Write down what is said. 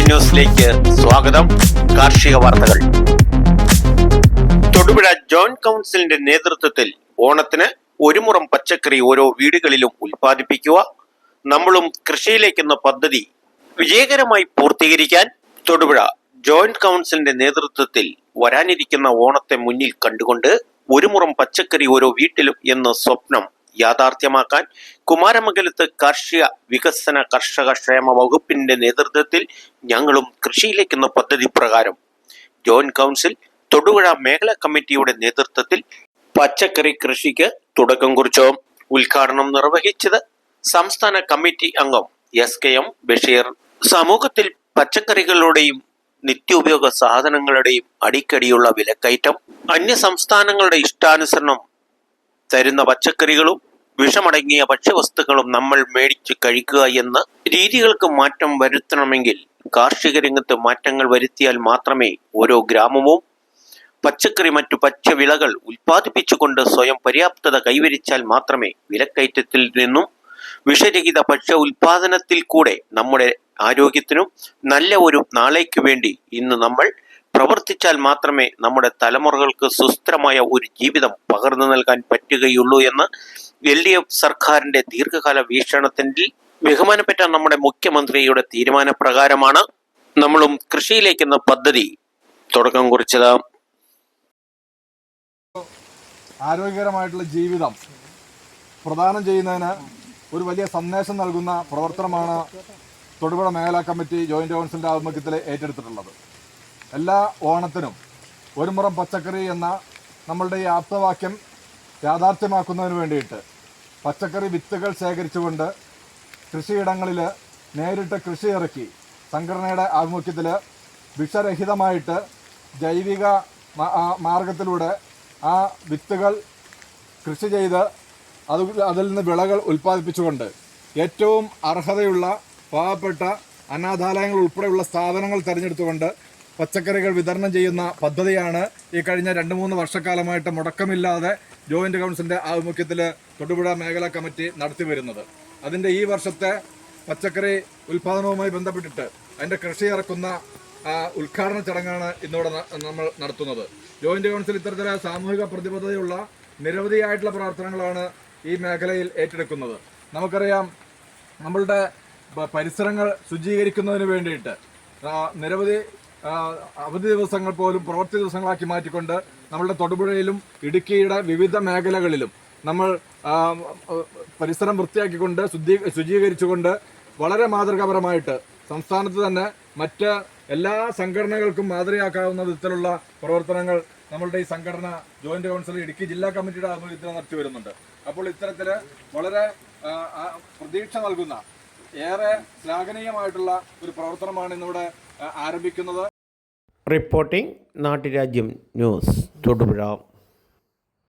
ന്യൂസിലേക്ക് സ്വാഗതം. കാർഷിക വാർത്തകൾ. തൊടുപുഴ ജോയിന്റ് കൗൺസിലിന്റെ നേതൃത്വത്തിൽ ഓണത്തിന് ഒരു മുറം പച്ചക്കറി ഓരോ വീടുകളിലും ഉൽപ്പാദിപ്പിക്കുക നമ്മളും കൃഷിയിലേക്കെന്ന പദ്ധതി വിജയകരമായി പൂർത്തീകരിക്കാൻ തൊടുപുഴ ജോയിന്റ് കൗൺസിലിന്റെ നേതൃത്വത്തിൽ വരാനിരിക്കുന്ന ഓണത്തെ മുന്നിൽ കണ്ടുകൊണ്ട് ഒരു മുറം പച്ചക്കറി ഓരോ വീട്ടിലും എന്ന സ്വപ്നം യാഥാർത്ഥ്യമാക്കാൻ കുമാരമംഗലത്ത് കാർഷിക വികസന കർഷക ക്ഷേമ വകുപ്പിന്റെ നേതൃത്വത്തിൽ ഞങ്ങളും കൃഷിയിലേക്കെന്ന പദ്ധതി പ്രകാരം ജോയിന്റ് കൗൺസിൽ തൊടുപുഴ മേഖലാ കമ്മിറ്റിയുടെ നേതൃത്വത്തിൽ പച്ചക്കറി കൃഷിക്ക് തുടക്കം കുറിച്ചു. ഉദ്ഘാടനം നിർവഹിച്ചത് സംസ്ഥാന കമ്മിറ്റി അംഗം എസ് കെ എം ബഷീർ. സമൂഹത്തിൽ പച്ചക്കറികളുടെയും നിത്യോപയോഗ സാധനങ്ങളുടെയും അടിക്കടിയുള്ള വിലക്കയറ്റം അന്യ സംസ്ഥാനങ്ങളുടെ ഇഷ്ടാനുസരണം തരുന്ന പച്ചക്കറികളും വിഷമടങ്ങിയ ഭക്ഷ്യവസ്തുക്കളും നമ്മൾ മേടിച്ച് കഴിക്കുക എന്ന രീതികൾക്ക് മാറ്റം വരുത്തണമെങ്കിൽ കാർഷിക രംഗത്ത് മാറ്റങ്ങൾ വരുത്തിയാൽ മാത്രമേ ഓരോ ഗ്രാമവും പച്ചക്കറി മറ്റു പച്ചവിളകൾ ഉൽപ്പാദിപ്പിച്ചുകൊണ്ട് സ്വയം പര്യാപ്തത കൈവരിച്ചാൽ മാത്രമേ വിലക്കയറ്റത്തിൽ നിന്നും വിഷരഹിത ഭക്ഷ്യ ഉൽപാദനത്തിൽ കൂടെ നമ്മുടെ ആരോഗ്യത്തിനും നല്ല ഒരു നാളേക്ക് വേണ്ടി ഇന്ന് നമ്മൾ പ്രവർത്തിച്ചാൽ മാത്രമേ നമ്മുടെ തലമുറകൾക്ക് സുസ്ഥിരമായ ഒരു ജീവിതം പകർന്നു നൽകാൻ പറ്റുകയുള്ളൂ എന്ന് എൽ ഡി എഫ് സർക്കാരിന്റെ ദീർഘകാല വീക്ഷണത്തിൽ ബഹുമാനപ്പെട്ട നമ്മുടെ മുഖ്യമന്ത്രിയുടെ തീരുമാനപ്രകാരമാണ് നമ്മളും കൃഷിയിലേക്കെന്ന പദ്ധതി തുടക്കം കുറിച്ചത്. ആരോഗ്യകരമായിട്ടുള്ള ജീവിതം പ്രദാനം ചെയ്യുന്നതിന് ഒരു വലിയ സന്ദേശം നൽകുന്ന പ്രവർത്തനമാണ് തൊടുപുഴ മേഖലാ കമ്മിറ്റി ജോയിന്റ് കൗൺസിലിന്റെ ആഭിമുഖ്യത്തിൽ ഏറ്റെടുത്തിട്ടുള്ളത്. എല്ലാ ഓണത്തിനും ഒരു മുറം പച്ചക്കറി എന്ന നമ്മളുടെ ഈ ആപ്തവാക്യം യാഥാർത്ഥ്യമാക്കുന്നതിന് വേണ്ടിയിട്ട് പച്ചക്കറി വിത്തുകൾ ശേഖരിച്ചുകൊണ്ട് കൃഷിയിടങ്ങളിൽ നേരിട്ട് കൃഷി ഇറക്കി സംഘടനയുടെ ആഭിമുഖ്യത്തിൽ വിഷരഹിതമായിട്ട് ജൈവിക മാർഗത്തിലൂടെ ആ വിത്തുകൾ കൃഷി ചെയ്ത് അത് അതിൽ നിന്ന് വിളകൾ ഉൽപ്പാദിപ്പിച്ചുകൊണ്ട് ഏറ്റവും അർഹതയുള്ള പാവപ്പെട്ട അനാഥാലയങ്ങൾ ഉൾപ്പെടെയുള്ള സ്ഥാപനങ്ങൾ തിരഞ്ഞെടുത്തുകൊണ്ട് പച്ചക്കറികൾ വിതരണം ചെയ്യുന്ന പദ്ധതിയാണ് ഈ കഴിഞ്ഞ രണ്ട് മൂന്ന് വർഷക്കാലമായിട്ട് മുടക്കമില്ലാതെ ജോയിന്റ് കൗൺസിലിന്റെ ആഭിമുഖ്യത്തിൽ തൊടുപുഴ മേഖലാ കമ്മിറ്റി നടത്തി വരുന്നത്. അതിന്റെ ഈ വർഷത്തെ പച്ചക്കറി ഉൽപാദനവുമായി ബന്ധപ്പെട്ടിട്ട് അതിന്റെ കൃഷി ഇറക്കുന്ന ഉദ്ഘാടന ചടങ്ങാണ് ഇന്നിവിടെ നമ്മൾ നടത്തുന്നത്. ജോയിന്റ് കൗൺസിൽ ഇത്തരത്തിലെ സാമൂഹിക പ്രതിബദ്ധതയുള്ള നിരവധിയായിട്ടുള്ള പ്രവർത്തനങ്ങളാണ് ഈ മേഖലയിൽ ഏറ്റെടുക്കുന്നത്. നമുക്കറിയാം നമ്മളുടെ പരിസരങ്ങൾ ശുചീകരിക്കുന്നതിന് വേണ്ടിയിട്ട് നിരവധി അവധി ദിവസങ്ങൾ പോലും പ്രവൃത്തി ദിവസങ്ങളാക്കി മാറ്റിക്കൊണ്ട് നമ്മളുടെ തൊടുപുഴയിലും ഇടുക്കിയുടെ വിവിധ മേഖലകളിലും നമ്മൾ പരിസരം വൃത്തിയാക്കിക്കൊണ്ട് ശുദ്ധീ ശുചീകരിച്ചുകൊണ്ട് വളരെ മാതൃകാപരമായിട്ട് സംസ്ഥാനത്ത് തന്നെ മറ്റ് എല്ലാ സംഘടനകൾക്കും മാതൃകയാക്കാവുന്ന വിധത്തിലുള്ള പ്രവർത്തനങ്ങൾ നമ്മളുടെ ഈ സംഘടന ജോയിന്റ് കൗൺസിൽ ഇടുക്കി ജില്ലാ കമ്മിറ്റിയുടെ ആഭിമുഖ്യത്തിൽ നടത്തി വരുന്നുണ്ട്. അപ്പോൾ ഇത്തരത്തിൽ വളരെ പ്രതീക്ഷ നൽകുന്ന ഏറെ ശ്ലാഘനീയമായിട്ടുള്ള ഒരു പ്രവർത്തനമാണ് ഇന്നിവിടെ ആരംഭിക്കുന്നത്. റിപ്പോർട്ടിംഗ് നാട്ടുരാജ്യം ന്യൂസ് തൊടുപുഴ.